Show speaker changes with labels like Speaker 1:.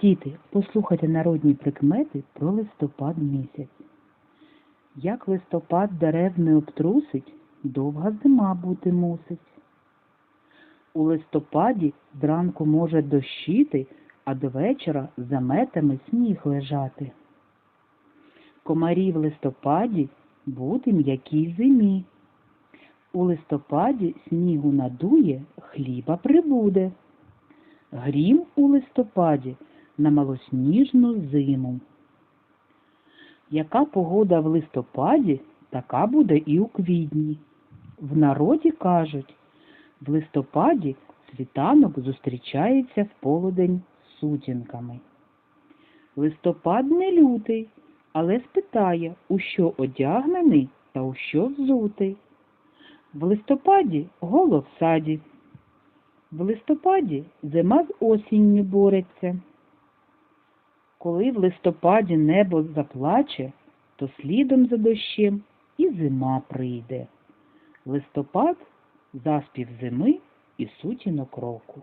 Speaker 1: Діти, послухайте народні прикмети про листопад місяць. Як листопад дерев не обтрусить, довга зима бути мусить. У листопаді зранку може дощити, а до вечора за метами сніг лежати. Комарі в листопаді бути м'якій зимі. У листопаді снігу надує, хліба прибуде. Грім у листопаді на малосніжну зиму. Яка погода в листопаді, така буде і у квітні. В народі кажуть, в листопаді світанок зустрічається в полудень з сутінками. Листопад не лютий, але спитає, у що одягнений та у що взутий. В листопаді голо в саді. В листопаді зима з осінню бореться. Коли в листопаді небо заплаче, то слідом за дощем і зима прийде. Листопад заспів зими і сутінок року.